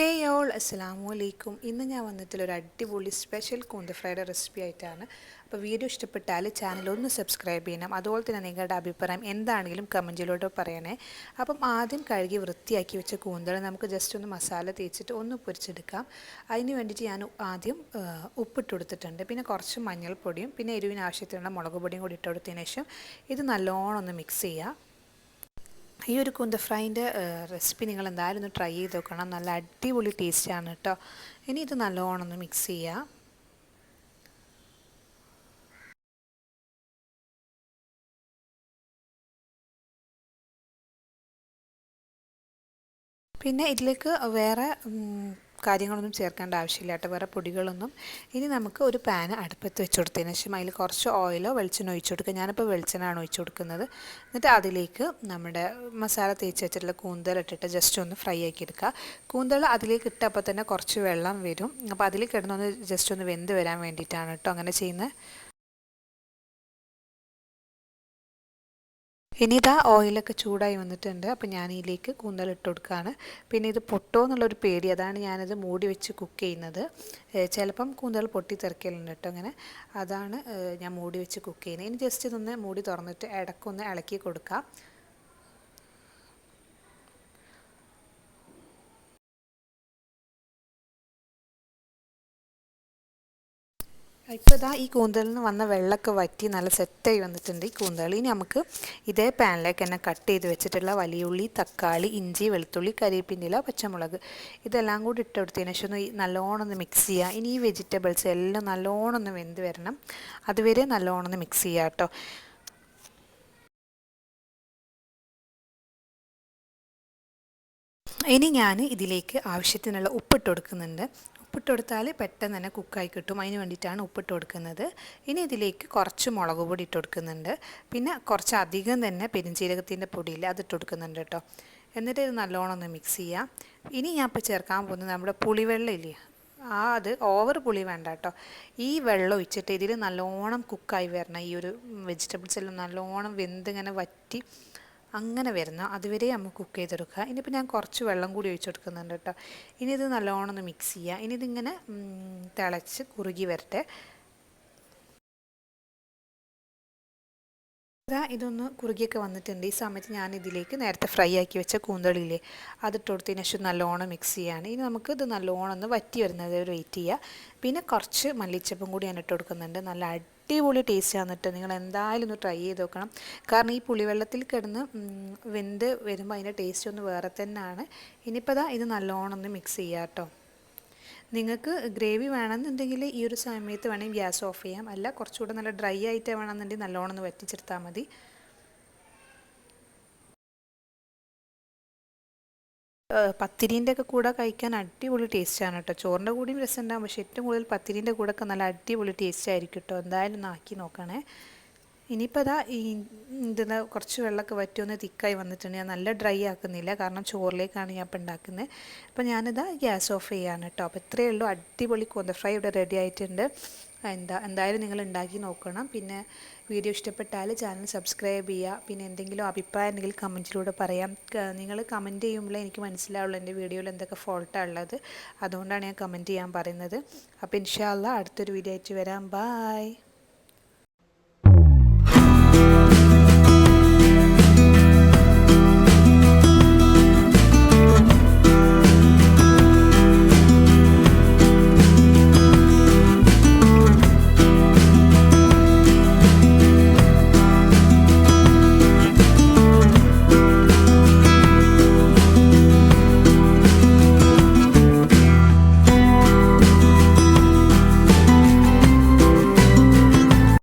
ഹേ all അസ്സാം അലൈക്കും. ഇന്ന് ഞാൻ വന്നിട്ടുള്ള ഒരു അടിപൊളി സ്പെഷ്യൽ കൂന്ത ഫ്രൈഡ് റെസിപ്പി ആയിട്ടാണ്. അപ്പോൾ വീഡിയോ ഇഷ്ടപ്പെട്ടാൽ ചാനൽ ഒന്ന് സബ്സ്ക്രൈബ് ചെയ്യണം. അതുപോലെ തന്നെ നിങ്ങളുടെ അഭിപ്രായം എന്താണെങ്കിലും കമന്റിലോട്ട് പറയണേ. അപ്പം ആദ്യം കഴുകി വൃത്തിയാക്കി വെച്ച കൂന്തൽ നമുക്ക് ജസ്റ്റ് ഒന്ന് മസാല തേച്ചിട്ട് ഒന്ന് പൊരിച്ചെടുക്കാം. അതിന് വേണ്ടിയിട്ട് ഞാൻ ആദ്യം ഉപ്പിട്ട് കൊടുത്തിട്ടുണ്ട്. പിന്നെ കുറച്ച് മഞ്ഞൾപ്പൊടിയും പിന്നെ എരിവിന് ആവശ്യത്തിനുള്ള മുളക് പൊടിയും കൂടി ഇട്ട് കൊടുത്തതിന് ശേഷം ഇത് നല്ലോണം ഒന്ന് മിക്സ് ചെയ്യുക ഈ ഒരു കുന്ത ഫ്രൈന്റെ റെസിപ്പി നിങ്ങൾ എന്തായാലും ഒന്ന് ട്രൈ ചെയ്ത് നോക്കണം. നല്ല അടിപൊളി ടേസ്റ്റാണ് കേട്ടോ ഇനി ഇത് നല്ലോണം ഒന്ന് മിക്സ് ചെയ്യുക പിന്നെ ഇതിലേക്ക് വേറെ കാര്യങ്ങളൊന്നും ചേർക്കേണ്ട ആവശ്യമില്ല കേട്ടോ. വേറെ പൊടികളൊന്നും. ഇനി നമുക്ക് ഒരു പാൻ അടുപ്പത്ത് വെച്ച് കൊടുത്തതിന് ശേഷം അതിൽ കുറച്ച് ഓയിലോ വെളിച്ചെണ്ണ ഒഴിച്ചു കൊടുക്കുക. ഞാനിപ്പോൾ വെളിച്ചെണ്ണയാണ് ഒഴിച്ചു കൊടുക്കുന്നത്. എന്നിട്ട് അതിലേക്ക് നമ്മുടെ മസാല തേച്ച് വെച്ചിട്ടുള്ള കൂന്തൽ ഇട്ടിട്ട് ജസ്റ്റ് ഒന്ന് ഫ്രൈ ആക്കി എടുക്കുക. കൂന്തൽ അതിലേക്ക് ഇട്ടപ്പോൾ തന്നെ കുറച്ച് വെള്ളം വരും. അപ്പോൾ അതിൽ കിടന്നൊന്ന് ജസ്റ്റ് ഒന്ന് വെന്ത് വരാൻ വേണ്ടിയിട്ടാണ് കേട്ടോ അങ്ങനെ ചെയ്യുന്നത്. ഇനി ഇതാ ഓയിലൊക്കെ ചൂടായി വന്നിട്ടുണ്ട്. അപ്പോൾ ഞാൻ ഇതിലേക്ക് കൂന്തൽ ഇട്ട് കൊടുക്കുകയാണ് പിന്നെ ഇത് പൊട്ടോ എന്നുള്ളൊരു പേടി അതാണ് ഞാനിത് മൂടി വെച്ച് കുക്ക് ചെയ്യുന്നത്. ചിലപ്പം കൂന്തൽ പൊട്ടി തെറിക്കലുണ്ട് കേട്ടോ അങ്ങനെ അതാണ് ഞാൻ മൂടി വെച്ച് കുക്ക് ചെയ്യുന്നത്. ഇനി ജസ്റ്റ് ഇതൊന്ന് മൂടി തുറന്നിട്ട് ഇടയ്ക്കൊന്ന് ഇളക്കി കൊടുക്കാം. ഇപ്പോൾ ഇതാ ഈ കൂന്തലിൽ നിന്ന് വന്ന വെള്ളമൊക്കെ വറ്റി നല്ല സെറ്റായി വന്നിട്ടുണ്ട്. ഈ കൂന്തൽ ഇനി നമുക്ക് ഇതേ പാനിലേക്ക് തന്നെ കട്ട് ചെയ്ത് വെച്ചിട്ടുള്ള വലിയുള്ളി തക്കാളി ഇഞ്ചി വെളുത്തുള്ളി കരിവേപ്പിന്റെ പച്ചമുളക് ഇതെല്ലാം കൂടി ഇട്ട് കൊടുത്തതിന് ശേഷം ഒന്ന് നല്ലോണം ഒന്ന് മിക്സ് ചെയ്യുക ഇനി ഈ വെജിറ്റബിൾസ് എല്ലാം നല്ലോണം ഒന്ന് വെന്ത് വരണം. അതുവരെ നല്ലോണം ഒന്ന് മിക്സ് ചെയ്യുക കേട്ടോ ഇനി ഞാൻ ഇതിലേക്ക് ആവശ്യത്തിനുള്ള ഉപ്പിട്ട് കൊടുക്കുന്നുണ്ട്. ഉപ്പിട്ട് കൊടുത്താൽ പെട്ടെന്ന് തന്നെ കുക്കായി കിട്ടും. അതിന് വേണ്ടിയിട്ടാണ് ഉപ്പിട്ട് കൊടുക്കുന്നത് ഇനി ഇതിലേക്ക് കുറച്ച് മുളക് പൊടി ഇട്ട് കൊടുക്കുന്നുണ്ട് പിന്നെ കുറച്ച് അധികം തന്നെ പെരിഞ്ചീരകത്തിന്റെ പൊടിയിൽ അത് ഇട്ട് കൊടുക്കുന്നുണ്ട് കേട്ടോ. എന്നിട്ട് ഇത് നല്ലോണം ഒന്ന് മിക്സ് ചെയ്യാം. ഇനി ഞാൻ ഇപ്പോൾ ചേർക്കാൻ പോകുന്നത് നമ്മുടെ പുളിവെള്ളം ഇല്ലേ? ആ അത് ഓവർ പുളി വേണ്ട കേട്ടോ. ഈ വെള്ളം ഒഴിച്ചിട്ട് ഇതിൽ നല്ലോണം കുക്കായി വരണം. ഈ ഒരു വെജിറ്റബിൾസ് എല്ലാം നല്ലോണം വെന്തിങ്ങനെ വറ്റി അങ്ങനെ വരുന്ന അതുവരെ നമുക്ക് കുക്ക് ചെയ്തെടുക്കുക. ഇനിയിപ്പോൾ ഞാൻ കുറച്ച് വെള്ളം കൂടി ഒഴിച്ചു കൊടുക്കുന്നുണ്ട് കേട്ടോ. ഇനി ഇത് നല്ലോണം ഒന്ന് മിക്സ് ചെയ്യുക. ഇനി ഇതിങ്ങനെ തിളച്ച് കുറുകി വരട്ടെ. ഇതാ ഇതൊന്ന് കുറുകിയൊക്കെ വന്നിട്ടുണ്ട്. ഈ സമയത്ത് ഞാൻ ഇതിലേക്ക് നേരത്തെ ഫ്രൈ ആക്കി വെച്ച കൂന്തളില്ലേ അതിട്ട് കൊടുത്തതിന് ശേഷം നല്ലോണം മിക്സ് ചെയ്യാണ്. ഇനി നമുക്ക് ഇത് നല്ലോണം ഒന്ന് വറ്റി വരുന്നത് വെയിറ്റ് ചെയ്യുക പിന്നെ കുറച്ച് മല്ലിച്ചപ്പും കൂടി ഞാൻ ഇട്ട് കൊടുക്കുന്നുണ്ട്. നല്ല അടിപൊളി ടേസ്റ്റ് ആണെന്നിട്ട് നിങ്ങൾ എന്തായാലും ഒന്ന് ട്രൈ ചെയ്ത് നോക്കണം. കാരണം ഈ പുളിവെള്ളത്തിൽ കിടന്ന് വെന്ത് വരുമ്പോൾ അതിന്റെ ടേസ്റ്റ് ഒന്ന് വേറെ തന്നെയാണ് ഇനിയിപ്പോൾ ഇതാ ഇത് നല്ലോണം ഒന്ന് മിക്സ് ചെയ്യാം കേട്ടോ നിങ്ങൾക്ക് ഗ്രേവി വേണമെന്നുണ്ടെങ്കിൽ ഈ ഒരു സമയത്ത് വേണമെങ്കിൽ ഗ്യാസ് ഓഫ് ചെയ്യാം. അല്ല കുറച്ചുകൂടെ നല്ല ഡ്രൈ ആയിട്ട് വേണമെന്നുണ്ടെങ്കിൽ നല്ലോണം ഒന്ന് വറ്റിച്ചെടുത്താൽ മതി. പത്തിരീന്റെ ഒക്കെ കൂടെ കഴിക്കാൻ അടിപൊളി ടേസ്റ്റാണ് കേട്ടോ ചോറിന്റെ കൂടെയും രസമുണ്ടാകും പക്ഷേ ഏറ്റവും കൂടുതൽ പത്തിരീന്റെ കൂടെ ഒക്കെ നല്ല അടിപൊളി ടേസ്റ്റ് ആയിരിക്കും കേട്ടോ എന്തായാലും ഒന്ന് ആക്കി നോക്കണേ. ഇനിയിപ്പോൾ അതാ ഈ ഇതിന് കുറച്ച് വെള്ളമൊക്കെ വറ്റുമെന്ന് തിക്കായി വന്നിട്ടുണ്ട്. ഞാൻ നല്ല ഡ്രൈ ആക്കുന്നില്ല. കാരണം ചോറിലേക്കാണ് ഞാൻ ഇപ്പോൾ ഉണ്ടാക്കുന്നത്. അപ്പോൾ ഞാനിതാ ഗ്യാസ് ഓഫ് ചെയ്യാണ് കേട്ടോ. അപ്പോൾ ഇത്രയേ ഉള്ളൂ. അടിപൊളി കൊന്ത ഫ്രൈ ഇവിടെ റെഡി ആയിട്ടുണ്ട്. എന്താ എന്തായാലും നിങ്ങൾ ഉണ്ടാക്കി നോക്കണം. പിന്നെ വീഡിയോ ഇഷ്ടപ്പെട്ടാൽ ചാനൽ സബ്സ്ക്രൈബ് ചെയ്യുക. പിന്നെ എന്തെങ്കിലും അഭിപ്രായം ഉണ്ടെങ്കിൽ കമന്റിലൂടെ പറയാം. നിങ്ങൾ കമന്റ് ചെയ്യുമ്പോൾ എനിക്ക് മനസ്സിലാവുള്ളൂ എന്റെ വീഡിയോയിൽ എന്തൊക്കെ ഫോൾട്ടാണ് ഉള്ളത്. അതുകൊണ്ടാണ് ഞാൻ കമന്റ് ചെയ്യാൻ പറയുന്നത്. അപ്പോൾ ഇൻഷാല്ല അടുത്തൊരു വീഡിയോ ആയിട്ട് വരാം. ബായ്